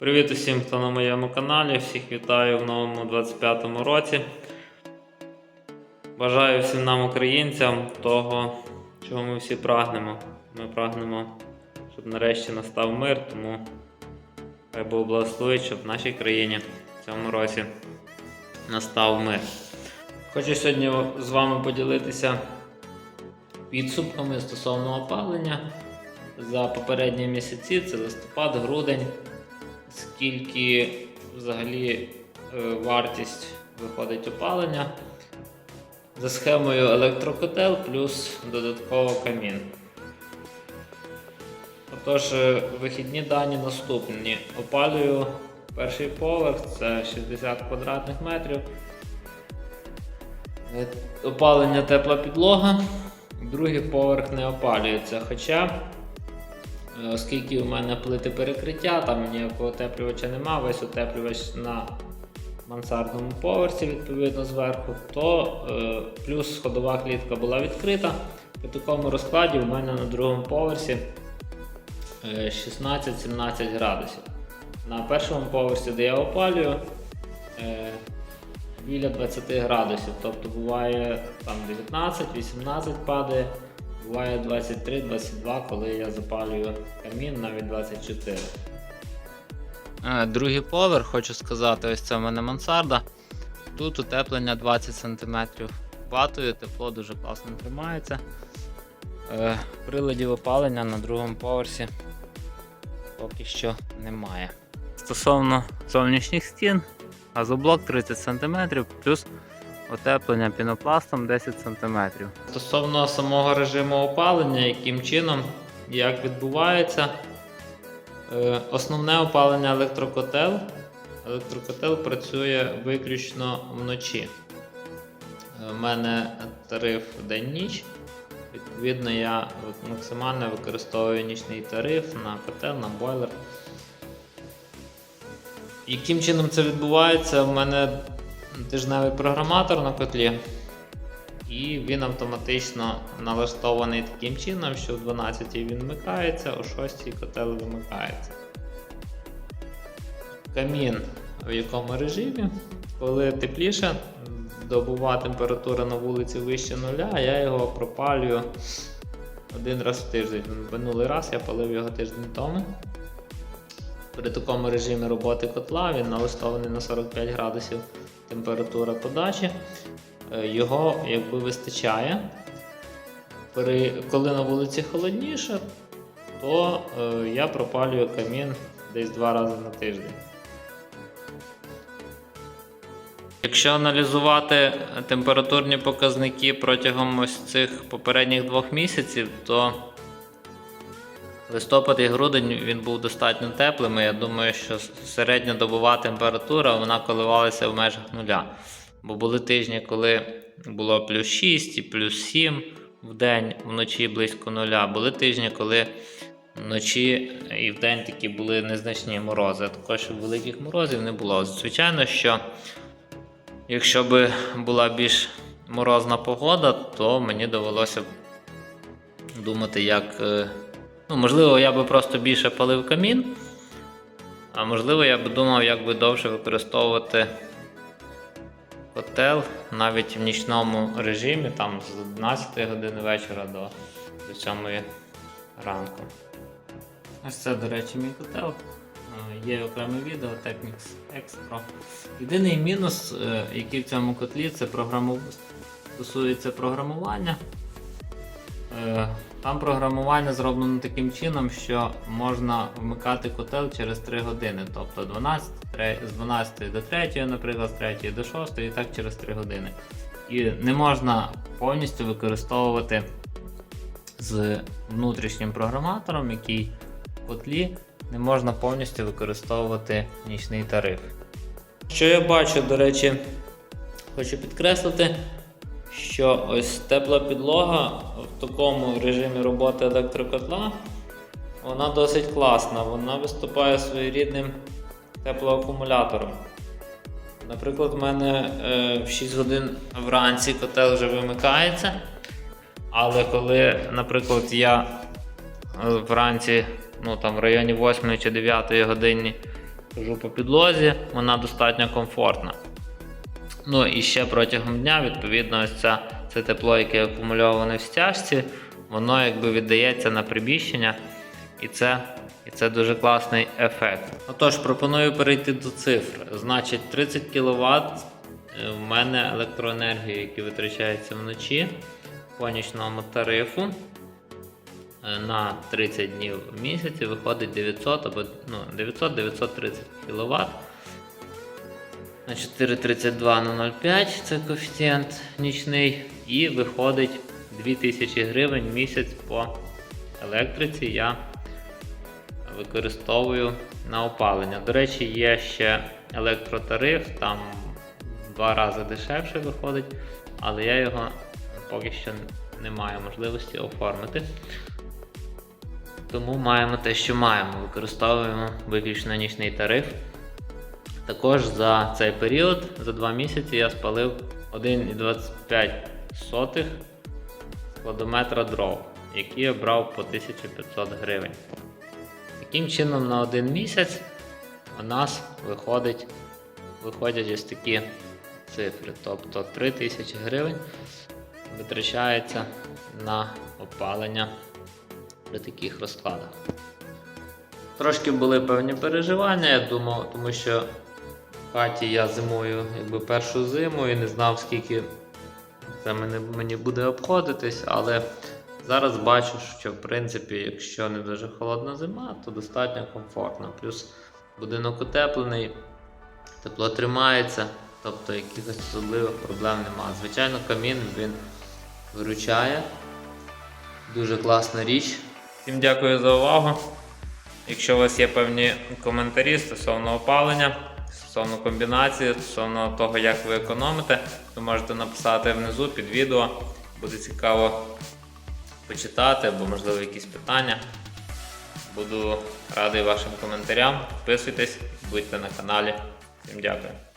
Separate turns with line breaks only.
Привіт усім, хто на моєму каналі. Всіх вітаю в новому 25-му році. Бажаю всім нам, українцям, того, чого ми всі прагнемо. Ми прагнемо, щоб нарешті настав мир, тому хай Бог благословить, щоб в нашій країні в цьому році настав мир. Хочу сьогодні з вами поділитися підсумками стосовно опалення за попередні місяці, це листопад, грудень скільки взагалі е, вартість виходить опалення за схемою електрокотел плюс додатково камін. Отож, е, вихідні дані наступні. Опалюю перший поверх, це 60 квадратних метрів. Е, Опалення тепла підлога. Другий поверх не опалюється. Хоча Оскільки у мене плити перекриття, там ніякого утеплювача нема, весь утеплювач на мансардному поверсі, відповідно зверху, то е, плюс сходова клітка була відкрита. При такому розкладі у мене на другому поверсі е, 16-17 градусів. На першому поверсі, де я опалюю, е, біля 20 градусів. Тобто буває там 19-18 падає. Буває 23-22, коли я запалюю камін, навіть 24. Е, Другий поверх, хочу сказати, ось це в мене мансарда. Тут утеплення 20 см ватою, тепло дуже класно тримається. Е, Приладів опалення на другому поверсі поки що немає. Стосовно зовнішніх стін, газоблок 30 см плюс Утеплення пінопластом 10 см. Стосовно самого режиму опалення, яким чином, як відбувається, Е, основне опалення електрокотел. Електрокотел працює виключно вночі. У мене тариф день-ніч. Відповідно, я максимально використовую нічний тариф на котел, на бойлер. Яким чином це відбувається? У мене тижневий програматор на котлі, і він автоматично налаштований таким чином, що в 12 він вмикається, о 6 котел вимикається. Камін в якому режимі, коли тепліше, добова температура на вулиці вище нуля, я його пропалюю один раз в тиждень. Минулий раз я палив його тиждень тому. При такому режимі роботи котла він налаштований на 45 градусів температура подачі. Е, Його якби вистачає. При, коли на вулиці холодніше, то е, я пропалюю камін десь два рази на тиждень. Якщо аналізувати температурні показники протягом ось цих попередніх двох місяців, то Листопад і грудень він був достатньо теплим. і Я думаю, що середня добова температура вона коливалася в межах нуля. Бо були тижні, коли було плюс 6 і плюс 7 в день, вночі близько нуля. Були тижні, коли вночі і в день такі були незначні морози. Також великих морозів не було. Звичайно, що якщо б була більш морозна погода, то мені довелося б думати, як. Ну, можливо, я би просто більше палив камін, а можливо, я б думав, як би довше використовувати котел навіть в нічному режимі, там з 11 години вечора до, до 7 ранку. Ось це, до речі, мій котел. Е, Є окреме відео Technics Pro. Єдиний мінус, е, який в цьому котлі, це програму... стосується програмування. Е, Там програмування зроблено таким чином, що можна вмикати котел через 3 години. Тобто 12, тре- з 12 до 3, наприклад, з 3 до 6 і так через 3 години. І не можна повністю використовувати з внутрішнім програматором, який в котлі, не можна повністю використовувати нічний тариф. Що я бачу, до речі, хочу підкреслити, що ось тепла підлога в такому режимі роботи електрокотла, вона досить класна. Вона виступає своєрідним теплоакумулятором. Наприклад, в мене е, в 6 годин вранці котел вже вимикається. Але коли, наприклад, я е, вранці, ну там в районі 8 чи 9 години хожу по підлозі, вона достатньо комфортна. Ну і ще протягом дня, відповідно, ось ця, це тепло, яке акумульоване в стяжці, воно якби віддається на приміщення, і це, і це дуже класний ефект. Отож, пропоную перейти до цифр. Значить, 30 кВт в мене електроенергії, які витрачаються вночі по нічному тарифу. е, На 30 днів в місяці виходить 900 або ну, 900-930 кВт. На 4,32 на 0,5 це коефіцієнт нічний. І виходить 2000 гривень місяць по електриці я використовую на опалення. До речі, є ще електротариф, там два рази дешевше виходить, але я його поки що не маю можливості оформити. Тому маємо те, що маємо. Використовуємо виключно нічний тариф. Також за цей період, за 2 місяці, я спалив 1,25 складометра дров, які я брав по 1500 гривень. Таким чином, на один місяць у нас виходить, виходять ось такі цифри. Тобто 3000 гривень витрачається на опалення при таких розкладах. Трошки були певні переживання, я думав, тому що хаті я зимою якби першу зиму і не знав, скільки це мені, буде обходитись, але зараз бачу, що в принципі, якщо не дуже холодна зима, то достатньо комфортно. Плюс будинок утеплений, тепло тримається, тобто якихось особливих проблем немає. Звичайно, камін він виручає. Дуже класна річ. Всім дякую за увагу. Якщо у вас є певні коментарі стосовно опалення, стосовно комбінації, стосовно того, як ви економите, то можете написати внизу під відео. Буде цікаво почитати або, можливо, якісь питання. Буду радий вашим коментарям. Підписуйтесь, будьте на каналі. Всім дякую.